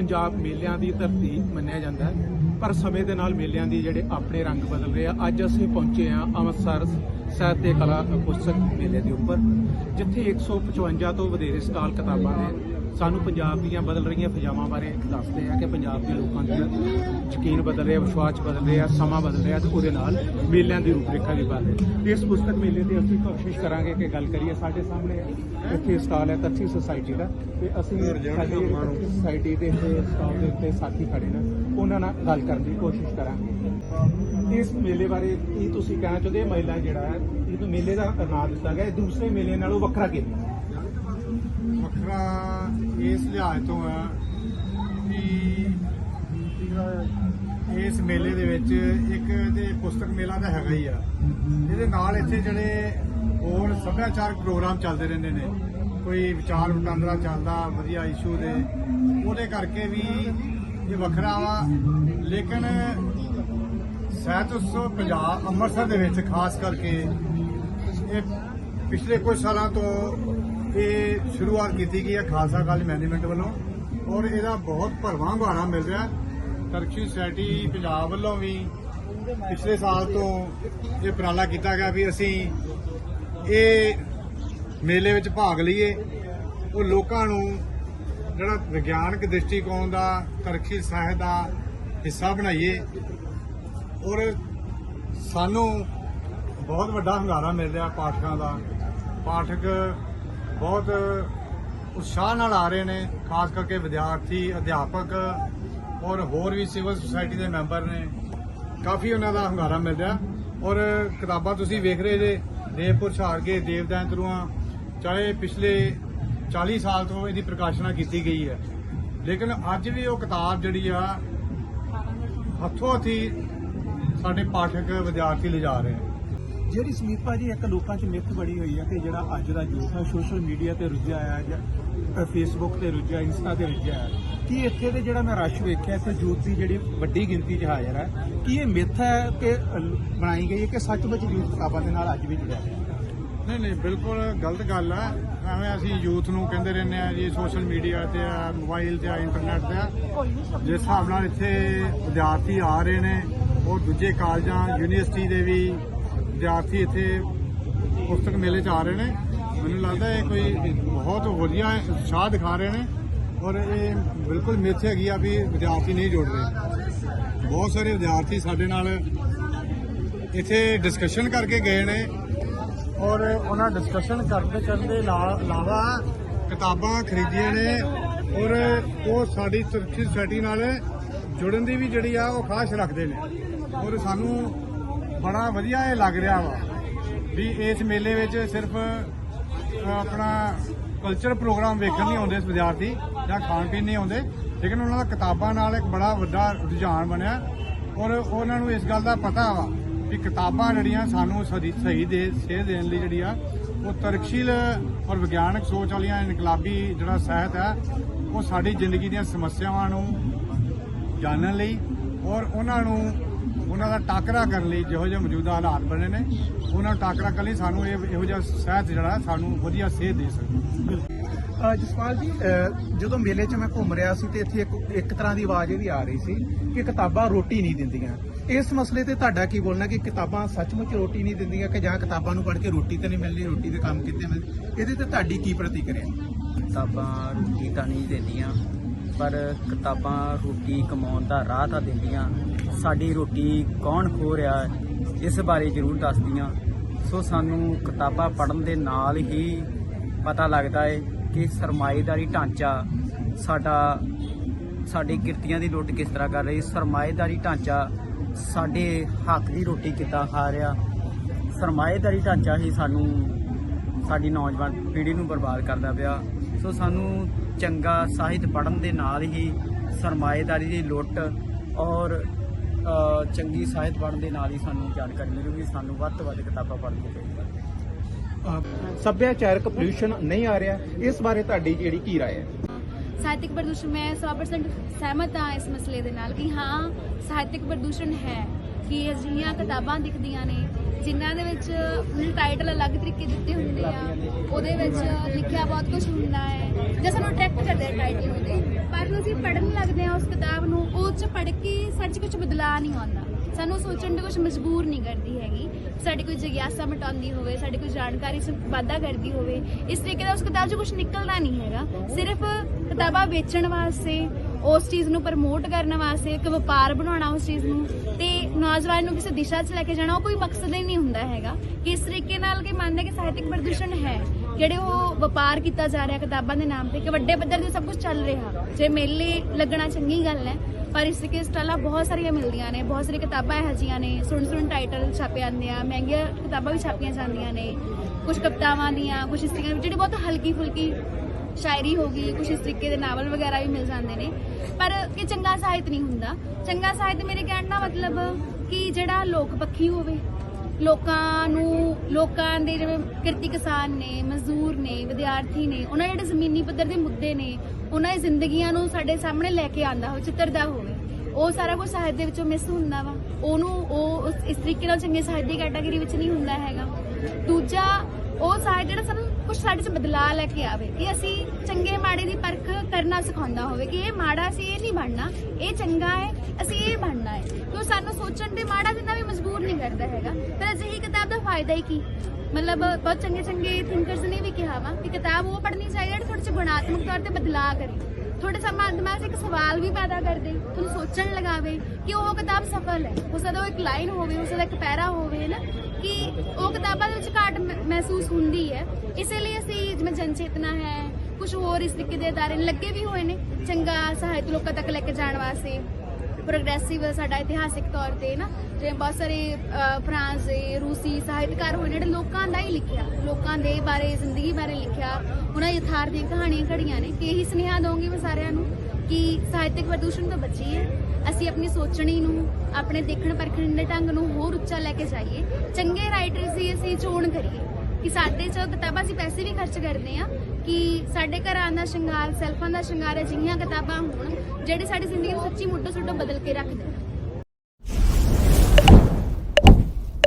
ਪੰਜਾਬ ਮੇਲਿਆਂ ਦੀ ਧਰਤੀ ਮੰਨਿਆ ਜਾਂਦਾ ਹੈ, ਪਰ ਸਮੇਂ ਦੇ ਨਾਲ ਮੇਲਿਆਂ ਦੀ ਜਿਹੜੇ ਆਪਣੇ ਰੰਗ ਬਦਲ ਰਹੇ ਆ। ਅੱਜ ਅਸੀਂ ਪਹੁੰਚੇ ਆ ਅੰਮ੍ਰਿਤਸਰ ਸਾਹਿਤ ਤੇ ਕਲਾ ਪੁਸਤਕ ਮੇਲੇ ਦੇ ਉੱਪਰ, ਜਿੱਥੇ 155 ਤੋਂ ਵਧੇਰੇ ਸਟਾਲ ਕਿਤਾਬਾਂ ਨੇ ਸਾਨੂੰ ਪੰਜਾਬ ਦੀਆਂ ਬਦਲ ਰਹੀਆਂ ਫਜਾਵਾਂ ਬਾਰੇ ਦੱਸਦੇ ਆ ਕਿ ਪੰਜਾਬ ਦੇ ਲੋਕਾਂ ਦਾ ਯਕੀਨ ਬਦਲ ਰਿਹਾ, ਵਿਸ਼ਵਾਸ ਬਦਲ ਰਿਹਾ, ਸਮਾਂ ਬਦਲ ਰਿਹਾ ਤੇ ਉਹਦੇ ਨਾਲ ਮੇਲਿਆਂ ਦੀ ਰੂਪਰੇਖਾ ਵੀ ਬਦਲ ਰਹੀ ਇਸ ਪੁਸਤਕ ਮੇਲੇ ਤੇ ਅਸੀਂ ਕੋਸ਼ਿਸ਼ ਕਰਾਂਗੇ ਕਿ ਗੱਲ ਕਰੀਏ। ਸਾਡੇ ਸਾਹਮਣੇ ਇੱਥੇ ਸਟਾਲ ਹੈ ਤਰਸੀ ਸੁਸਾਇਟੀ ਦਾ ਤੇ ਅਸੀਂ ਸਾਡੀ ਸੁਸਾਇਟੀ ਦੇ ਸਟਾਲ ਦੇ ਉੱਤੇ ਸਾਥੀ ਖੜੇ ਨੇ। ਉਹਨਾਂ ਨਾਲ ਗੱਲ ਕਰਨ ਦੀ ਕੋਸ਼ਿਸ਼ ਕਰਾਂਗੇ। ਇਸ ਮੇਲੇ ਬਾਰੇ ਕੀ ਤੁਸੀਂ ਕਹਿਣਾ ਚਾਹੁੰਦੇ? ਮਹਿਲਾ ਜਿਹੜਾ ਹੈ, ਇਹ ਮੇਲੇ ਦਾ ਨਾਂ ਦਿੱਤਾ ਗਿਆ। ਇਹ ਦੂਸਰੇ ਮੇਲੇ ਨਾਲੋਂ ਵੱਖਰਾ ਕਿਵੇਂ? ਵੱਖਰਾ ਇਸ ਲਿਹਾਜ਼ ਤੋਂ ਆ ਕਿ ਇਸ ਮੇਲੇ ਦੇ ਵਿੱਚ ਇੱਕ ਤੇ ਪੁਸਤਕ ਮੇਲਾ ਤਾਂ ਹੈਗਾ ਹੀ ਆ। ਇਹਦੇ ਨਾਲ ਇੱਥੇ ਜਿਹੜੇ ਹੋਰ ਸੱਭਿਆਚਾਰਕ ਪ੍ਰੋਗਰਾਮ ਚੱਲਦੇ ਰਹਿੰਦੇ ਨੇ। ਕੋਈ ਵਿਚਾਰ ਵਟਾਂਦਰਾ ਚੱਲਦਾ, ਵਧੀਆ ਇਸ਼ੂ ਦੇ। ਉਹਦੇ ਕਰਕੇ ਵੀ ਇਹ ਵੱਖਰਾ ਵਾ। ਲੇਕਿਨ ਸਹਿਤ ਉਤਸਵ ਪੰਜਾਬ ਅੰਮ੍ਰਿਤਸਰ ਦੇ ਵਿੱਚ ਖਾਸ ਕਰਕੇ ਇਹ ਪਿਛਲੇ ਕੁਝ ਸਾਲਾਂ ਤੋਂ ਇਹ ਸ਼ੁਰੂਆਤ ਕੀਤੀ ਗਈ ਹੈ ਖਾਲਸਾ ਕਾਲਜ ਮੈਨੇਜਮੈਂਟ ਵੱਲੋਂ ਔਰ ਇਹਦਾ ਬਹੁਤ ਭਰਵਾਂ ਹੁੰਗਾਰਾ ਮਿਲ ਰਿਹਾ ਤਰਕਸ਼ੀ ਸੁਸਾਇਟੀ ਪੰਜਾਬ ਵੱਲੋਂ ਵੀ ਪਿਛਲੇ ਸਾਲ ਤੋਂ ਇਹ ਉਪਰਾਲਾ ਕੀਤਾ ਗਿਆ ਵੀ ਅਸੀਂ ਇਹ ਮੇਲੇ ਵਿੱਚ ਭਾਗ ਲਈਏ। ਉਹ ਲੋਕਾਂ ਨੂੰ ਜਿਹੜਾ ਵਿਗਿਆਨਕ ਦ੍ਰਿਸ਼ਟੀਕੋਣ ਦਾ ਤਰਕਸ਼ੀ ਸਾਹਿਤ ਦਾ ਹਿੱਸਾ ਬਣਾਈਏ। ਔਰ ਸਾਨੂੰ ਬਹੁਤ ਵੱਡਾ ਹੰਗਾਰਾ ਮਿਲ ਰਿਹਾ ਪਾਠਕਾਂ ਦਾ। ਪਾਠਕ ਬਹੁਤ ਉਤਸ਼ਾਹ ਨਾਲ ਆ ਰਹੇ ਨੇ, ਖਾਸ ਕਰਕੇ ਵਿਦਿਆਰਥੀ, ਅਧਿਆਪਕ ਔਰ ਹੋਰ ਵੀ ਸਿਵਲ ਸੁਸਾਇਟੀ ਦੇ ਮੈਂਬਰ ਨੇ। ਕਾਫੀ ਉਹਨਾਂ ਦਾ ਹੰਗਾਰਾ ਮਿਲ ਰਿਹਾ। ਔਰ ਕਿਤਾਬਾਂ ਤੁਸੀਂ ਵੇਖ ਰਹੇ ਜੇ, ਦੇਵਪੁਰ ਛਾੜਕੇ ਦੇਵਦਾਂਤਰੂਆਂ ਚਾਹੇ ਪਿਛਲੇ 40 ਸਾਲ ਤੋਂ ਇਹਦੀ ਪ੍ਰਕਾਸ਼ਨਾ ਕੀਤੀ ਗਈ ਹੈ। ਲੇਕਿਨ ਅੱਜ ਵੀ ਉਹ ਕਿਤਾਬ ਜਿਹੜੀ ਆ, ਹੱਥੋਂ ਹੱਥੀ ਸਾਡੇ ਪਾਠਕ, ਵਿਦਿਆਰਥੀ ਲਿਜਾ ਰਹੇ ਨੇ। ਜਿਹੜੀ ਸਮੀਤ ਭਾਜੀ, ਇੱਕ ਲੋਕਾਂ 'ਚ ਮਿੱਥ ਬਣੀ ਹੋਈ ਹੈ ਕਿ ਜਿਹੜਾ ਅੱਜ ਦਾ ਯੂਥ ਹੈ ਸੋਸ਼ਲ ਮੀਡੀਆ ਤੇ ਰੁੱਝਿਆ ਆ ਜਾਂ ਫੇਸਬੁੱਕ ਤੇ ਰੁੱਝਿਆ ਇੰਸਟਾ ਤੇ ਰੁੱਝਿਆ ਹੈ ਕੀ ਇੱਥੇ ਦੇ ਜਿਹੜਾ ਮੈਂ ਰਸ਼ ਵੇਖਿਆ, ਇੱਥੇ ਯੂਥ ਦੀ ਜਿਹੜੀ ਵੱਡੀ ਗਿਣਤੀ 'ਚ ਹਾਜ਼ਰ ਹੈ, ਕੀ ਇਹ ਮਿੱਥ ਹੈ ਕਿ ਬਣਾਈ ਗਈ ਹੈ ਕਿ ਸੱਚਮੁੱਚ ਯੂਥ ਕਿਤਾਬਾਂ ਦੇ ਨਾਲ ਅੱਜ ਵੀ ਜੁੜਿਆ ਹੈ ਨਹੀਂ ਨਹੀਂ, ਬਿਲਕੁਲ ਗਲਤ ਗੱਲ ਆ। ਐਵੇਂ ਅਸੀਂ ਯੂਥ ਨੂੰ ਕਹਿੰਦੇ ਰਹਿੰਦੇ ਆ ਜੀ ਸੋਸ਼ਲ ਮੀਡੀਆ ਤੇ ਆ ਮੋਬਾਈਲ ਤੇ ਆ ਇੰਟਰਨੈਟ ਤੇ ਆ। ਜਿਸ ਹਿਸਾਬ ਨਾਲ ਇੱਥੇ ਵਿਦਿਆਰਥੀ ਆ ਰਹੇ ਨੇ, ਉਹ ਦੂਜੇ ਕਾਲਜਾਂ, ਯੂਨੀਵਰਸਿਟੀ ਦੇ ਵੀ ਵਿਦਿਆਰਥੀ ਇੱਥੇ ਪੁਸਤਕ ਮੇਲੇ 'ਚ ਆ ਰਹੇ ਨੇ। ਮੈਨੂੰ ਲੱਗਦਾ ਇਹ ਕੋਈ ਬਹੁਤ ਵਧੀਆ ਉਤਸ਼ਾਹ ਦਿਖਾ ਰਹੇ ਨੇ ਔਰ ਇਹ ਬਿਲਕੁਲ ਮਿੱਥ ਹੈਗੀ ਆ ਵੀ ਵਿਦਿਆਰਥੀ ਨਹੀਂ ਜੁੜ ਰਹੇ। ਬਹੁਤ ਸਾਰੇ ਵਿਦਿਆਰਥੀ ਸਾਡੇ ਨਾਲ ਇੱਥੇ ਡਿਸਕਸ਼ਨ ਕਰਕੇ ਗਏ ਨੇ ਔਰ ਉਹਨਾਂ ਡਿਸਕਸ਼ਨ ਕਰਦੇ ਕਰਦੇ ਨਾਲ ਇਲਾਵਾ ਕਿਤਾਬਾਂ ਖਰੀਦੀਆਂ ਨੇ ਔਰ ਉਹ ਸਾਡੀ ਸੁਰੱਖਿਅਤ ਸੁਸਾਇਟੀ ਨਾਲ ਜੁੜਨ ਦੀ ਵੀ ਜਿਹੜੀ ਆ ਉਹ ਖਾਸ਼ ਰੱਖਦੇ ਨੇ। ਔਰ ਸਾਨੂੰ ਬੜਾ ਵਧੀਆ ਇਹ ਲੱਗ ਰਿਹਾ ਵਾ ਵੀ ਇਸ ਮੇਲੇ ਵਿੱਚ ਸਿਰਫ ਆਪਣਾ ਕਲਚਰ ਪ੍ਰੋਗਰਾਮ ਵੇਖਣ ਨਹੀਂ ਆਉਂਦੇ ਵਿਦਿਆਰਥੀ ਜਾਂ ਖਾਣ ਪੀਣ ਨਹੀਂ ਆਉਂਦੇ, ਲੇਕਿਨ ਉਹਨਾਂ ਦਾ ਕਿਤਾਬਾਂ ਨਾਲ ਇੱਕ ਬੜਾ ਵੱਡਾ ਰੁਝਾਨ ਬਣਿਆ ਔਰ ਉਹਨਾਂ ਨੂੰ ਇਸ ਗੱਲ ਦਾ ਪਤਾ ਵਾ ਵੀ ਕਿਤਾਬਾਂ ਜਿਹੜੀਆਂ ਸਾਨੂੰ ਸਦੀ- ਸਹੀ ਦੇ, ਸੇਧ ਦੇਣ ਲਈ ਜਿਹੜੀ ਆ, ਉਹ ਤਰਕਸ਼ੀਲ ਔਰ ਵਿਗਿਆਨਕ ਸੋਚ ਵਾਲੀਆਂ ਇਨਕਲਾਬੀ ਜਿਹੜਾ ਸਾਹਿਤ ਹੈ ਉਹ ਸਾਡੀ ਜ਼ਿੰਦਗੀ ਦੀਆਂ ਸਮੱਸਿਆਵਾਂ ਨੂੰ ਜਾਣਨ ਲਈ ਔਰ ਉਹਨਾਂ ਨੂੰ ਉਹਨਾਂ ਦਾ ਟਾਕਰਾ ਕਰਨ ਲਈ ਜਿਹੋ ਜਿਹੇ ਮੌਜੂਦਾ ਹਾਲਾਤ ਬਣੇ ਨੇ ਉਹਨਾਂ ਨੂੰ ਟਾਕਰਾ ਕਰਨ ਲਈ ਸਾਨੂੰ ਇਹ ਇਹੋ ਜਿਹਾ ਸਾਹਿਤ ਜਿਹੜਾ ਸਾਨੂੰ ਵਧੀਆ ਸੇਧ ਦੇ ਸਕਦਾ ਅ, ਜਸਪਾਲ ਜੀ ਜਦੋਂ ਮੇਲੇ 'ਚ ਮੈਂ ਘੁੰਮ ਰਿਹਾ ਸੀ ਤੇ ਇੱਥੇ ਇੱਕ ਇੱਕ ਤਰ੍ਹਾਂ ਦੀ ਆਵਾਜ਼ ਇਹ ਵੀ ਆ ਰਹੀ ਸੀ ਕਿ ਕਿਤਾਬਾਂ ਰੋਟੀ ਨਹੀਂ ਦਿੰਦੀਆਂ। ਇਸ ਮਸਲੇ ਤੇ ਤੁਹਾਡਾ ਕੀ ਬੋਲਣਾ ਕਿ ਕਿਤਾਬਾਂ ਸੱਚਮੁੱਚ ਰੋਟੀ ਨਹੀਂ ਦਿੰਦੀਆਂ ਕਿ ਜਾਂ ਕਿਤਾਬਾਂ ਨੂੰ ਪੜ੍ਹ ਕੇ ਰੋਟੀ ਤੇ ਨਹੀਂ ਮਿਲਣੀ ਰੋਟੀ ਦੇ ਕੰਮ ਕਿੱਥੇ ਮਿਲ? ਇਹਦੇ ਤੇ ਤੁਹਾਡੀ ਕੀ ਪ੍ਰਤੀਕਿਰਿਆ? ਕਿਤਾਬਾਂ ਰੋਟੀ ਤਾਂ ਨਹੀਂ ਦਿੰਦੀਆਂ ਪਰ ਕਿਤਾਬਾਂ ਰੋਟੀ ਕਮਾਉਣ ਦਾ ਰਾਹ ਤਾਂ ਦਿੰਦੀਆਂ। ਸਾਡੀ ਰੋਟੀ ਕੌਣ ਖੋ ਰਿਹਾ ਇਸ ਬਾਰੇ ਜ਼ਰੂਰ ਦੱਸਦੀਆਂ। ਸੋ ਸਾਨੂੰ ਕਿਤਾਬਾਂ ਪੜ੍ਹਨ ਦੇ ਨਾਲ ਹੀ ਪਤਾ ਲੱਗਦਾ ਹੈ ਕਿ ਸਰਮਾਏਦਾਰੀ ਢਾਂਚਾ ਸਾਡਾ, ਸਾਡੀ ਕਿਰਤੀਆਂ ਦੀ ਲੁੱਟ ਕਿਸ ਤਰ੍ਹਾਂ ਕਰ ਰਹੀ, ਸਰਮਾਏਦਾਰੀ ਢਾਂਚਾ ਸਾਡੇ ਹੱਕ ਦੀ ਰੋਟੀ ਕਿੱਦਾਂ ਖਾ ਰਿਹਾ। ਸਰਮਾਏਦਾਰੀ ਢਾਂਚਾ ਹੀ ਸਾਨੂੰ, ਸਾਡੀ ਨੌਜਵਾਨ ਪੀੜ੍ਹੀ ਨੂੰ ਬਰਬਾਦ ਕਰਦਾ ਪਿਆ। ਸੋ ਸਾਨੂੰ ਚੰਗਾ ਸਾਹਿਤ ਪੜ੍ਹਨ ਦੇ ਨਾਲ ਹੀ ਸਰਮਾਏਦਾਰੀ ਦੀ ਲੁੱਟ ਔਰ ਚੰਗੀ ਸਾਹਿਤ ਪੜ੍ਹਨ ਦੇ ਨਾਲ ਹੀ ਸਾਨੂੰ ਜਾਣਕਾਰੀ ਮਿਲੂਗੀ ਸਾਨੂੰ ਵੱਧ ਤੋਂ ਵੱਧ ਕਿਤਾਬਾਂ ਪੜ੍ਹਨੀਆਂ ਚਾਹੀਦੀਆਂ। ਸੱਭਿਆਚਾਰਕ ਪੋਲਿਊਸ਼ਨ ਨਹੀਂ ਆ ਰਿਹਾ ਇਸ ਬਾਰੇ ਤੁਹਾਡੀ ਜਿਹੜੀ ਕੀ ਰਾਏ ਹੈ? ਸਾਹਿਤਿਕ ਪ੍ਰਦੂਸ਼ਣ ਮੈਂ 100% ਸਹਿਮਤ ਹਾਂ ਇਸ ਮਸਲੇ ਦੇ ਨਾਲ ਕਿ ਹਾਂ ਸਾਹਿਤਿਕ ਪ੍ਰਦੂਸ਼ਣ ਹੈ। ਕਿ ਅਜਿਹੀਆਂ ਕਿਤਾਬਾਂ ਦਿਖਦੀਆਂ ਨੇ, ਜਿਨ੍ਹਾਂ ਦੇ ਵਿੱਚ ਉਹਨਾਂ ਟਾਈਟਲ ਅਲੱਗ ਤਰੀਕੇ ਦਿੱਤੇ ਹੁੰਦੇ ਆ, ਉਹਦੇ ਵਿੱਚ ਲਿਖਿਆ ਬਹੁਤ ਕੁਝ ਹੁੰਦਾ ਹੈ, ਜਾਂ ਸਾਨੂੰ ਅਟਰੈਕਟ ਕਰਦਾ ਆ ਟਾਈਟਲ ਉਹਦੇ। ਪਰ ਅਸੀਂ ਪੜ੍ਹਨ ਲੱਗਦੇ ਕਿਤਾਬ ਨੂੰ, ਉਹ ਚ ਪੜ੍ਹ ਕੇ ਸਾਡੇ 'ਚ ਕੁਝ ਬਦਲਾਅ ਨਹੀਂ ਆਉਂਦਾ। ਸਾਨੂੰ ਸੋਚਣ ਦੇ ਕੁਝ ਮਜਬੂਰ ਨਹੀਂ ਕਰਦੀ ਹੈਗੀ। ਸਾਡੀ ਕੋਈ ਜਿਗਿਆਸਾ ਮਟਾਉਂਦੀ ਹੋਵੇ, ਸਾਡੀ ਕੋਈ ਜਾਣਕਾਰੀ ਚ ਵਾਧਾ ਕਰਦੀ ਹੋਵੇ, ਇਸ ਤਰੀਕੇ ਦਾ ਉਸ ਕਿਤਾਬ 'ਚ ਕੁਝ ਨਿਕਲਦਾ ਨਹੀਂ ਹੈਗਾ। ਸਿਰਫ ਕਿਤਾਬਾਂ ਵੇਚਣ ਵਾਸਤੇ ਉਸ ਚੀਜ਼ ਨੂੰ ਪ੍ਰਮੋਟ ਕਰਨ ਵਾਸਤੇ, ਇੱਕ ਵਪਾਰ ਬਣਾਉਣਾ ਉਸ ਚੀਜ਼ ਨੂੰ, ਤੇ ਨੌਜਵਾਨ ਨੂੰ ਕਿਸੇ ਦਿਸ਼ਾ 'ਚ ਲੈ ਕੇ ਜਾਣਾ, ਉਹ ਕੋਈ ਮਕਸਦ ਹੀ ਨਹੀਂ ਹੁੰਦਾ ਹੈਗਾ। ਕਿ ਇਸ ਤਰੀਕੇ ਨਾਲ ਕਿ ਮੰਨਦੇ ਕਿ ਸਾਹਿਤਕ ਪ੍ਰਦੂਸ਼ਣ ਹੈ, ਜਿਹੜੇ ਉਹ ਵਪਾਰ ਕੀਤਾ ਜਾ ਰਿਹਾ ਕਿਤਾਬਾਂ ਦੇ ਨਾਮ ਤੇ, ਕਿ ਵੱਡੇ ਪੱਧਰ ਤੇ ਸਭ ਕੁਝ ਚੱਲ ਰਿਹਾ। ਜੇ ਮੇਲੇ ਲੱਗਣਾ ਚੰਗੀ ਗੱਲ ਹੈ, ਪਰ ਇਸ ਤਰੀਕੇ ਸਟਾਲਾਂ ਬਹੁਤ ਸਾਰੀਆਂ ਮਿਲਦੀਆਂ ਨੇ, ਬਹੁਤ ਸਾਰੀਆਂ ਕਿਤਾਬਾਂ ਇਹੋ ਜਿਹੀਆਂ ਨੇ ਸੁਣ ਸੁਣ ਟਾਈਟਲ ਛਾਪੇ ਜਾਂਦੇ ਆ, ਮਹਿੰਗੀਆਂ ਕਿਤਾਬਾਂ ਵੀ ਛਾਪੀਆਂ ਜਾਂਦੀਆਂ ਨੇ ਕੁਝ ਕਵਿਤਾਵਾਂ ਦੀਆਂ ਕੁਝ ਇਸ ਤਰੀਕੇ ਜਿਹੜੀ ਬਹੁਤ ਹਲਕੀ ਫੁਲਕੀ ਸ਼ਾਇਰੀ ਹੋ ਗਈ ਕੁਝ ਇਸ ਤਰੀਕੇ ਦੇ ਨਾਵਲ ਵਗੈਰਾ ਵੀ ਮਿਲ ਜਾਂਦੇ ਨੇ। ਪਰ ਇਹ ਚੰਗਾ ਸਾਹਿਤ ਨਹੀਂ ਹੁੰਦਾ। ਚੰਗਾ ਸਾਹਿਤ ਮੇਰੇ ਕਹਿਣ ਦਾ ਮਤਲਬ ਕਿ ਜਿਹੜਾ ਲੋਕ ਪੱਖੀ ਹੋਵੇ, ਲੋਕਾਂ ਨੂੰ, ਲੋਕਾਂ ਦੇ ਜਿਵੇਂ ਕਿਰਤੀ ਕਿਸਾਨ ਨੇ, ਮਜ਼ਦੂਰ ਨੇ, ਵਿਦਿਆਰਥੀ ਨੇ, ਉਹਨਾਂ ਦੇ ਜਿਹੜੇ ਜ਼ਮੀਨੀ ਪੱਧਰ ਦੇ ਮੁੱਦੇ ਨੇ, ਉਹਨਾਂ ਦੀ ਜ਼ਿੰਦਗੀਆਂ ਨੂੰ ਸਾਡੇ ਸਾਹਮਣੇ ਲੈ ਕੇ ਆਂਦਾ ਹੋ ਚਿੱਤਰਦਾ ਹੋਵੇ। ਉਹ ਸਾਰਾ ਕੁਝ ਸਾਹਿਤ ਦੇ ਵਿੱਚੋਂ ਮਿਸ ਹੁੰਦਾ ਵਾ। ਉਹਨੂੰ ਉਹ ਇਸ ਤਰੀਕੇ ਨਾਲ ਚੰਗੇ ਸਾਹਿਤ ਦੀ ਕੈਟਾਗਰੀ ਵਿੱਚ ਨਹੀਂ ਹੁੰਦਾ ਹੈਗਾ। ਦੂਜਾ, ਉਹ ਸਾਹਿਤ ਜਿਹੜਾ ਸਾਨੂੰ ਕੁਝ ਸਾਡੇ 'ਚ ਬਦਲਾਅ ਲੈ ਕੇ ਆਵੇ ਕਿ ਅਸੀਂ ਚੰਗੇ ਮਾੜੇ ਦੀ ਪਰਖ ਕਰਨਾ ਸਿਖਾਉਂਦਾ ਹੋਵੇ ਕਿ ਇਹ ਮਾੜਾ ਸੀ ਇਹ ਨਹੀਂ ਬਣਨਾ, ਇਹ ਚੰਗਾ ਹੈ, ਅਸੀਂ ਇਹ ਬਣਨਾ ਹੈ। ਕਿ ਸਾਨੂੰ ਸੋਚਣ ਤੇ ਮਾੜਾ ਜਿੰਨਾ ਵੀ ਮਜਬੂਰ ਨਹੀਂ ਕਰਦਾ ਹੈਗਾ ਪਰ ਅਜਿਹੀ ਕਿਤਾਬ ਦਾ ਫਾਇਦਾ ਹੀ ਕੀ? ਮਤਲਬ ਬਹੁਤ ਚੰਗੇ ਚੰਗੇ ਥਿੰਕਰਸ ਨੇ ਵੀ ਕਿਹਾ ਵਾ ਕਿ ਕਿਤਾਬ ਉਹ ਪੜ੍ਹਨੀ ਚਾਹੀਦੀ ਹੈ ਜਿਹੜੀ ਤੁਹਾਡੇ 'ਚ ਗੁਣਾਤਮਕ ਤੌਰ ਤੇ ਬਦਲਾਅ ਕਰੇ। ਤੁਹਾਡੇ ਸਮਾਜ ਦਿਮਾਗ 'ਚ ਇੱਕ ਸਵਾਲ ਵੀ ਪੈਦਾ ਕਰਦੇ, ਤੁਹਾਨੂੰ ਸੋਚਣ ਲਗਾਵੇ ਕਿ ਉਹ ਕਿਤਾਬ ਸਫਲ ਹੈ। ਹੋ ਸਕਦਾ ਉਹ ਇੱਕ ਲਾਈਨ ਹੋਵੇ ਉਸ ਦਾ ਇੱਕ ਪੈਰਾ ਹੋਵੇ ਨਾ? ਕਿ ਉਹ ਕਿਤਾਬਾਂ ਦੇ ਵਿੱਚ ਘਾਟ ਮਹਿਸੂਸ ਹੁੰਦੀ ਹੈ। ਇਸੇ ਲਈ ਅਸੀਂ ਜਿਵੇਂ ਜਨ ਚੇਤਨਾ ਹੈ ਕੁਝ ਹੋਰ ਇਸ ਤਰੀਕੇ ਦੇ ਅਦਾਰੇ ਲੱਗੇ ਵੀ ਹੋਏ ਨੇ, ਚੰਗਾ ਸਾਹਿਤ ਲੋਕਾਂ ਤੱਕ ਲੈ ਕੇ ਜਾਣ ਵਾਸਤੇ। ਪ੍ਰੋਗਰੈਸਿਵ ਸਾਡਾ ਇਤਿਹਾਸਿਕ ਤੌਰ ਤੇ ਨਾ ਜਿਵੇਂ ਬਹੁਤ ਸਾਰੇ ਅਹ, ਫਰਾਂਸ ਦੇ ਰੂਸੀ ਸਾਹਿਤਕਾਰ ਹੋਏ ਜਿਹੜੇ ਲੋਕਾਂ ਦਾ ਹੀ ਲਿਖਿਆ ਲੋਕਾਂ ਦੇ ਬਾਰੇ ਜ਼ਿੰਦਗੀ ਬਾਰੇ ਲਿਖਿਆ। ਉਹਨਾਂ ਯਥਾਰਥ ਦੀਆਂ ਕਹਾਣੀਆਂ ਘੜੀਆਂ ਨੇ ਕਿ ਇਹੀ ਸੁਨੇਹਾ ਦਵਾਂਗੀ ਮੈਂ ਸਾਰਿਆਂ ਨੂੰ ਕਿ ਸਾਹਿਤਕ ਪ੍ਰਦੂਸ਼ਣ ਤੋਂ ਬਚੀਏ ਅਸੀਂ ਆਪਣੀ ਸੋਚਣੀ ਨੂੰ ਆਪਣੇ ਦੇਖਣ ਪਰਖਣ ਦੇ ਢੰਗ ਨੂੰ ਹੋਰ ਉੱਚਾ ਲੈ ਕੇ ਜਾਈਏ। ਚੰਗੇ ਰਾਈਟਰਸ ਦੀ ਅਸੀਂ ਚੋਣ ਕਰੀਏ। ਕਿ ਸਾਡੇ ਚ ਕਿਤਾਬਾਂ ਅਸੀਂ ਪੈਸੇ ਵੀ ਖਰਚ ਕਰਦੇ ਆ ਕਿ ਸਾਡੇ ਘਰਾਂ ਦਾ ਸ਼ਿੰਗਾਰ, ਸੈਲਫਾਂ ਦਾ ਸ਼ਿੰਗਾਰ ਅਜਿਹੀਆਂ ਕਿਤਾਬਾਂ ਹੋਣ, ਜਿਹੜੇ ਸਾਡੀ ਜ਼ਿੰਦਗੀ ਨੂੰ ਸੱਚੀ ਮੁੱਢੋਂ ਸੁੱਢੋਂ ਬਦਲ ਕੇ ਰੱਖ ਦੇਣ।